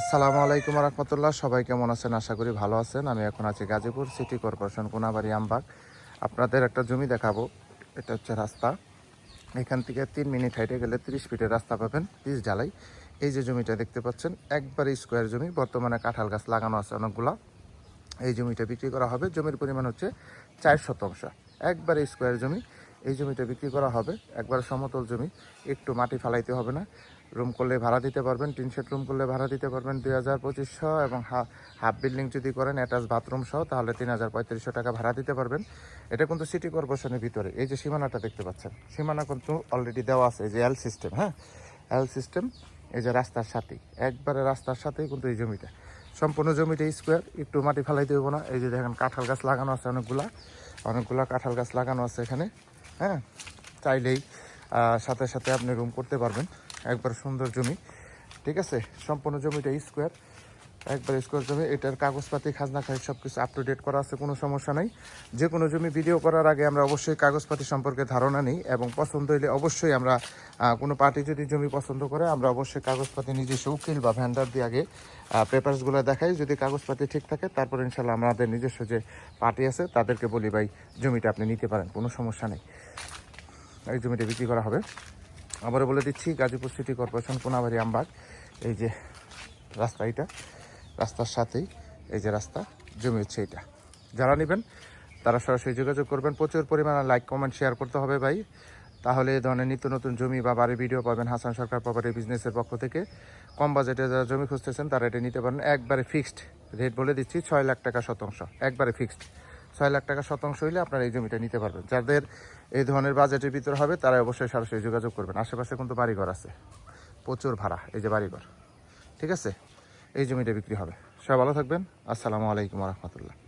আসসালামু আলাইকুম রহমতুল্লাহ। সবাই কেমন আছেন? আশা করি ভালো আছেন। আমি এখন আছি গাজীপুর সিটি কর্পোরেশন, কোনাবাড়ি, আমবাগ। আপনাদের একটা জমি দেখাবো। এটা হচ্ছে রাস্তা। এখান থেকে তিন মিনিট হাইটে গেলে তিরিশ ফিটের রাস্তা পাবেন পিস ঢালাই। এই যে জমিটা দেখতে পাচ্ছেন, একবারে স্কোয়ার জমি। বর্তমানে কাঁঠাল গাছ লাগানো আছে অনেকগুলা। এই জমিটা বিক্রি করা হবে। জমির পরিমাণ হচ্ছে চার শতাংশ। একবারে স্কোয়ার জমি। এই জমিটা বিক্রি করা হবে। একবার সমতল জমি, একটু মাটি ফালাইতে হবে না। রুম করলে ভাড়া দিতে পারবেন, টিন রুম করলে ভাড়া দিতে পারবেন দুই হাজার পঁচিশশো এবং হাফ বিল্ডিং যদি করেন অ্যাটাচ বাথরুম সহ, তাহলে তিন হাজার পঁয়ত্রিশশো টাকা ভাড়া দিতে পারবেন। এটা কিন্তু সিটি কর্পোরেশনের ভিতরে। এই যে সীমানাটা দেখতে পাচ্ছেন, সীমানা কিন্তু অলরেডি দেওয়া আছে, এই যে এল সিস্টেম হ্যাঁ? এল সিস্টেম এই যে রাস্তার সাথেই একবারে রাস্তার সাথেই কিন্তু এই জমিটা। সম্পূর্ণ জমিটা স্কোয়ার একটু মাটি ফেলাইতে হব না। এই যে দেখেন, কাঁঠাল গাছ লাগানো আছে অনেকগুলা। অনেকগুলা কাঁঠাল গাছ লাগানো আছে এখানে। হ্যাঁ চাইলেই সাথে সাথে আপনি রুম করতে পারবেন। একবার সুন্দর জমি, ঠিক আছে? সম্পূর্ণ জমিটা স্কোয়ার একবার স্কোয়ার জমি এটার কাগজপাতি, খাজনা খাই সব কিছু আপ টু ডেট করা আছে, কোনো সমস্যা নাই। যে কোনো জমি ভিডিও করার আগে আমরা অবশ্যই কাগজপাতি সম্পর্কে ধারণা নিই এবং পছন্দ হইলে অবশ্যই আমরা কোনো পার্টি যদি জমি পছন্দ করে, আমরা অবশ্যই কাগজপাতি নিজস্ব উকিল বা ভ্যান্ডার দিয়ে আগে পেপারসগুলো দেখাই। যদি কাগজপাতি ঠিক থাকে, তারপর ইনশাল্লাহ আমাদের নিজস্ব যে পার্টি আছে, তাদেরকে বলি, ভাই, জমিটা আপনি নিতে পারেন, কোনো সমস্যা নেই। এই জমিটা বিক্রি করা হবে। আবারও বলে দিচ্ছি, গাজীপুর সিটি কর্পোরেশন, কোনাবাড়ি, আমবাগ। এই যে রাস্তা এটা রাস্তার সাথেই এই যে রাস্তা জমি হচ্ছে এটা। যারা নেবেন, তারা সরাসরি যোগাযোগ করবেন। প্রচুর পরিমাণে লাইক কমেন্ট শেয়ার করতে হবে ভাই। তাহলে এই ধরনের নিত্য নতুন জমি বা বাড়ি ভিডিও পাবেন হাসান সরকার প্রপার্টি বিজনেসের পক্ষ থেকে। কম বাজেটে যারা জমি খুঁজতেছেন, তারা এটা নিতে পারেন। একবারে ফিক্সড রেট বলে দিচ্ছি, ছয় লাখ টাকা শতাংশ। একবারে ফিক্সড ছয় লাখ টাকা শতাংশ হইলে আপনারা এই জমিটা নিতে পারবেন। যাদের এই ধরনের বাজেটের ভিতর হবে তারা অবশ্যই সরাসরি যোগাযোগ করবেন। আশেপাশে কিন্তু বাড়িঘর আছে। প্রচুর ভাড়া, এই যে বাড়িঘর। ঠিক আছে? এই জমিটা বিক্রি হবে। সবাই ভালো থাকবেন। আসসালামু আলাইকুম রহমতুল্লাহ।